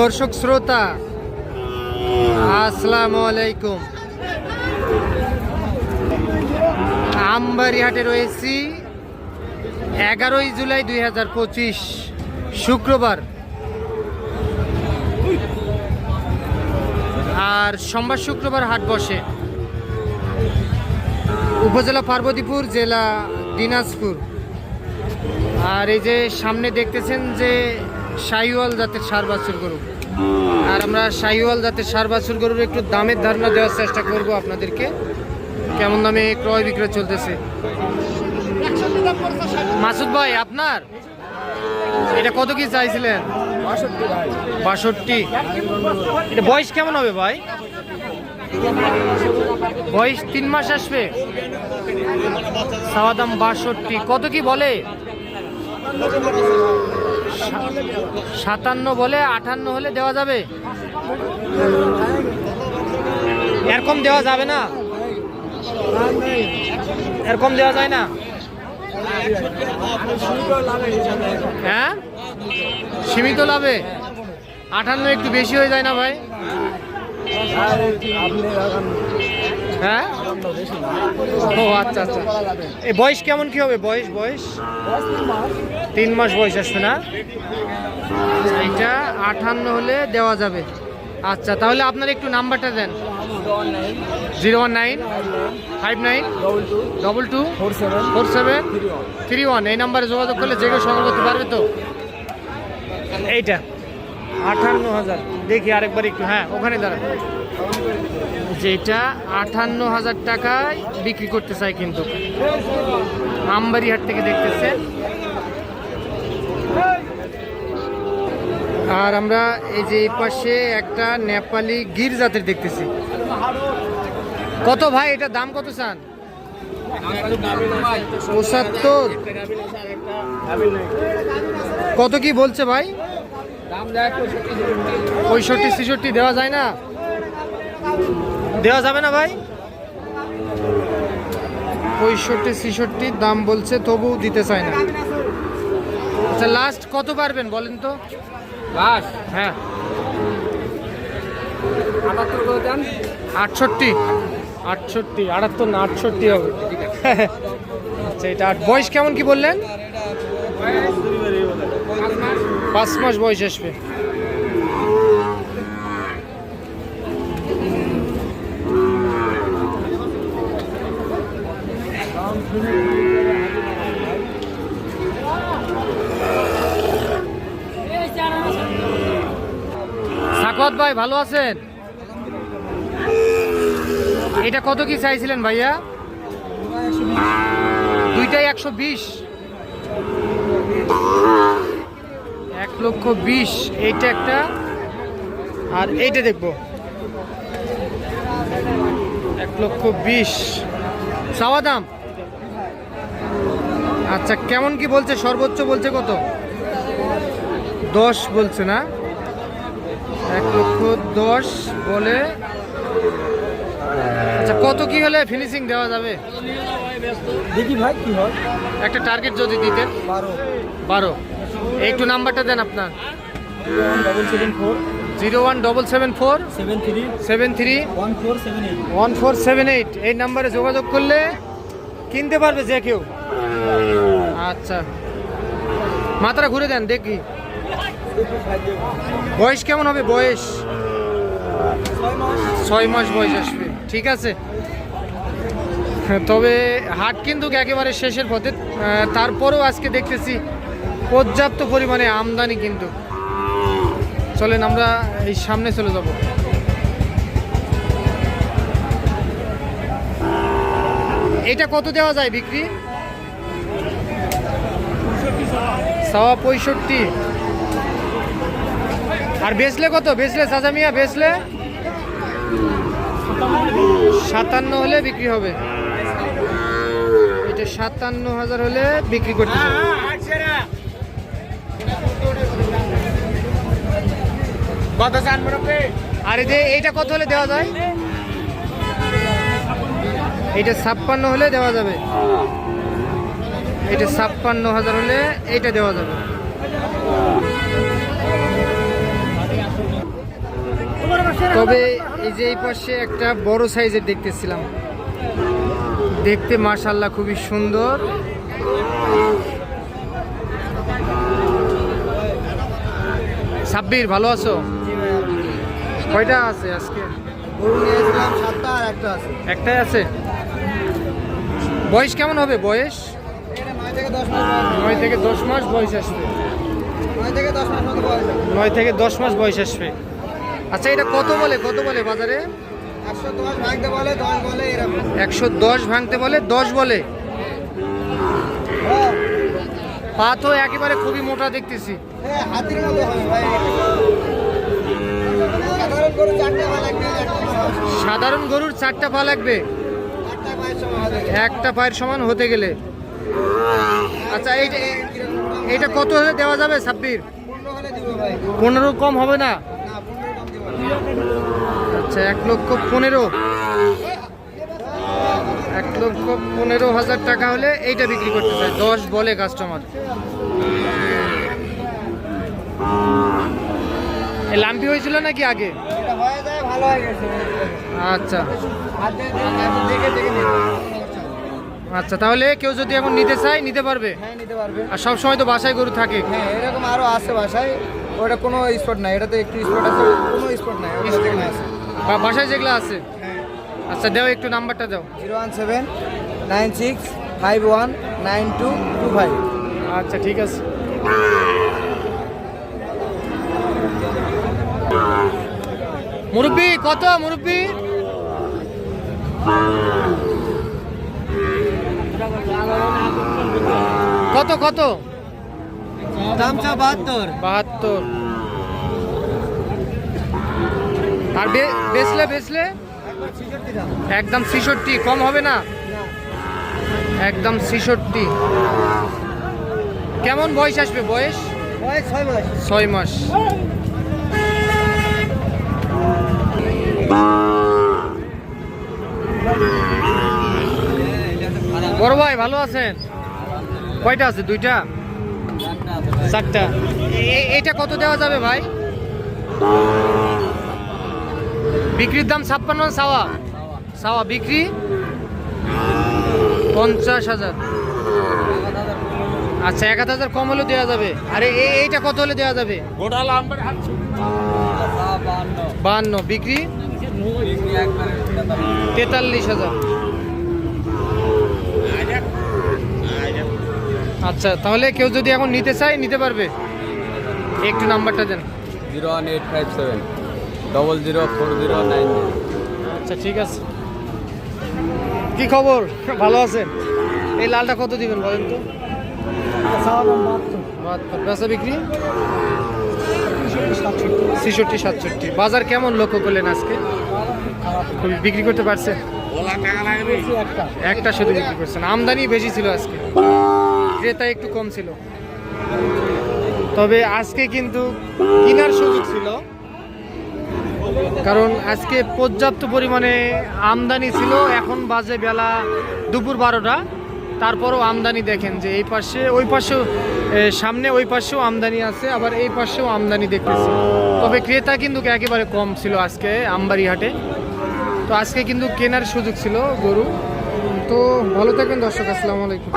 দর্শক শ্রোতা, আসসালামু আলাইকুম। আমবাড়িহাটে রয়েছি, এগারোই জুলাই দুই হাজার পঁচিশ শুক্রবার। আর সোমবার শুক্রবার হাট বসে। উপজেলা পার্বতীপুর, জেলা দিনাজপুর। আর এই যে সামনে দেখতেছেন যে শাহিওয়াল জাতের সার বাছুর গরু। আর আমরা শাহিওয়াল জাতের সার বাছুর গরুর একটু দামের ধারণা দেওয়ার চেষ্টা করব আপনাদেরকে। কেমন দামে ক্রয় বিক্রয় চলতেছে? মাসুদ ভাই, আপনার? এটা কত কি চাইছিলেন? বাষট্টি। এটা বয়স কেমন হবে ভাই? বয়স তিন মাস আসবে? চাওয়া দাম বাষট্টি। কত কি বলে? সাতান্ন বলে আটান্ন হলে দেওয়া যাবে? এরকম দেওয়া যাবে না? এরকম দেওয়া যায় না? হ্যাঁ? সীমিত লাভে? আটান্ন একটু বেশি হয়ে যায় না ভাই? হ্যাঁ? ও আচ্ছা আচ্ছা। এই বয়স কেমন কি হবে? বয়স বয়স? তিন মাস বয়স আসবে না? এইটা আটান্ন হলে দেওয়া যাবে। আচ্ছা তাহলে আপনার একটু নাম্বারটা দেন। Zero one nine, five nine, double two, four seven, three one. এই নাম্বারে যোগাযোগ করলে যে কেউ সংগ্রহ করতে পারবে তো? এইটা আটান্ন হাজার। দেখি আরেকবার একটু। হ্যাঁ ওখানে দাঁড়ান। যেটা আটান্ন হাজার টাকায় বিক্রি করতে চাই কিন্তু। আমবাড়িহাট থেকে দেখতেছেন আর আমরা এই যে পাশে একটা নেপালি গির জাতের দেখতেছি। কত ভাই? এটা দাম কত চান? কত কি বলছে ভাই? পঁয়ষট্টি, ছেষট্টি দেওয়া যায় না? দেওয়া যাবে না ভাই? পঁয়ষট্টি ছেষট্টি দাম বলছে তবু দিতে চায় না। আচ্ছা লাস্ট কত পারবেন বলেন তো? বাস হ্যাঁ। আটষট্টি। আটষট্টি আটাত্তর না আটষট্টি হবে। আচ্ছা এটা আট বয়স কেমন কি বললেন? পাঁচ মাস বয়স আসবে। সাকত ভাই, ভালো আছেন? এটা কত কি চাইছিলেন ভাইয়া? দুইটাই একশো বিশ। এক লক্ষ বিশ, এইটা একটা। আর এইটা দেখব। এক লক্ষ বিশ। চাওয়া দাম? আচ্ছা কেমন কি বলছে? সর্বোচ্চ বলছে কত? দশ বলছে না? এক লক্ষ দশ বলে। আচ্ছা কত কি হলে ফিনিশিং দেওয়া যাবে? দেখি ভাই কি হয়? একটা টার্গেট যদি দিতেন। বারো। বারো। একটু নাম্বারটা দেন আপনার। Double seven four. Zero one double seven four. Seven three. Seven three. One four seven eight. One four seven eight. এই নাম্বারে যোগাযোগ করলে কিনতে পারবে যে কেউ। আচ্ছা। মাথাটা ঘুরে দেন দেখি। বয়স কেমন হবে? বয়স? ছয় মাস বয়স আসবে। ঠিক আছে? তবে হাট কিন্তু একেবারে শেষের পথে। তারপরেও আজকে দেখতেছি পর্যাপ্ত পরিমাণে আমদানি কিন্তু। চলেন আমরা এই সামনে চলে যাব। এটা কত দেওয়া যায় বিক্রি? সওয়া পঁয়ষট্টি। আর বেচলে কত? বেচলে চাচা মিয়া বেচলে? সাতান্ন হলে বিক্রি হবে। এটা সাতান্ন হাজার হলে বিক্রি করতে। কত চান আর এই যে এইটা কত হলে দেওয়া যায়? এইটা ছাপ্পান্ন হলে দেওয়া যাবে। এটা ছাপ্পান্ন হাজার হলে এইটা দেওয়া যাবে। তবে এই যে এই পাশে একটা বড় সাইজের দেখতেছিলাম। দেখতে মাশাল্লাহ খুবই সুন্দর। সাব্বির ভালো আছো? কয়টা আছে আজকে? একটাই আছে? বয়স কেমন হবে? বয়স? নয় থেকে দশ মাস বয়স। আসবে। নয় থেকে দশ মাস বয়স আসবে। আচ্ছা এটা কত বলে? কত বলে বাজারে? একশো দশ ভাঙতে বলে দশ বলে হ্যাঁ। পা তো একেবারে খুবই মোটা দেখতেছি। হ্যাঁ, সাধারণ গরুর চারটা পা লাগবে একটা পায়ের সমান হতে গেলে। আচ্ছা এইটা এইটা কত হলে দেওয়া যাবে ভাই। পনেরো কম হবে না না পনেরো কম দিব না। আচ্ছা এক লক্ষ পনেরো। এক লক্ষ পনেরো হাজার টাকা হলে এইটা বিক্রি করতে চাই। দশ বলে কাস্টমার লাম্পি হয়েছিল নাকি আগে? আচ্ছা হাত দিয়ে দিয়ে দেখে দেখে নেবে আচ্ছা তাহলে কেউ যদি এখন নিতে চায় নিতে পারবে? হ্যাঁ নিতে পারবে। আর সব সময় তো বাসায় গরু থাকে। হ্যাঁ এরকম আরও আছে বাসায়। ওটা কোনো স্পট নাই এটা তো একটু স্পট আছে কোনো স্পট নাই ওটা আছে। বা বাসায় যেগুলো আছে? হ্যাঁ। আচ্ছা দাও একটু নাম্বারটা দাও। Zero one seven nine six five one nine two two five. আচ্ছা ঠিক আছে। মুরব্বি কত মুরব্বি? কত কত? দাম চা বাহাত্তর। বাহাত্তর। আর বেচলে বেচলে? একদম ছিষট্টি কম হবে না? একদম ছিষট্টি। কেমন বয়স আসবে বয়স? বয়স ছয় মাস। ছয় মাস। বড় ভাই, ভালো আছেন? কয়টা আছে? দুইটা? চারটা। এ- এইটা কত দেওয়া যাবে ভাই? বিক্রির দাম ছাপ্পান্ন, সাওয়া। সাওয়া, বিক্রি? পঞ্চাশ হাজার। আচ্ছা এক হাজার কম হলে দেওয়া যাবে। আরে এইটা কত হলে দেওয়া যাবে? বাহান্ন বিক্রি? তেতাল্লিশ হাজার। আচ্ছা তাহলে কেউ যদি এখন নিতে চায় নিতে পারবে। একটু নাম্বারটা দেন। Zero one eight five seven double zero four zero nine আচ্ছা ঠিক আছে। কি খবর? ভালো আছেন? এই লালটা কত দিবেন বলেন তো? বেচা বিক্রি? ছেষট্টি সাতষট্টি। বাজার কেমন লক্ষ্য করলেন আজকে? বিক্রি করতে পারছেন? একটা শুধু বিক্রি করছেন। আমদানি বেশি ছিল আজকে। ক্রেতা একটু কম ছিল। তবে আজকে কিন্তু কেনার সুযোগ ছিল। কারণ আজকে পর্যাপ্ত পরিমাণে আমদানি ছিল। এখন বাজে বেলা দুপুর বারোটা। তারপরও আমদানি দেখেন যে এই পাশে, ওই পাশেও সামনে ওই পাশেও আমদানি আছে, আবার এই পাশেও আমদানি দেখতেছি। তবে ক্রেতা কিন্তু একেবারে কম ছিল আজকে আমবাড়ি হাটে তো আজকে কিন্তু কেনার সুযোগ ছিল গরু। তো ভালো থাকবেন দর্শক, আসসালামু আলাইকুম।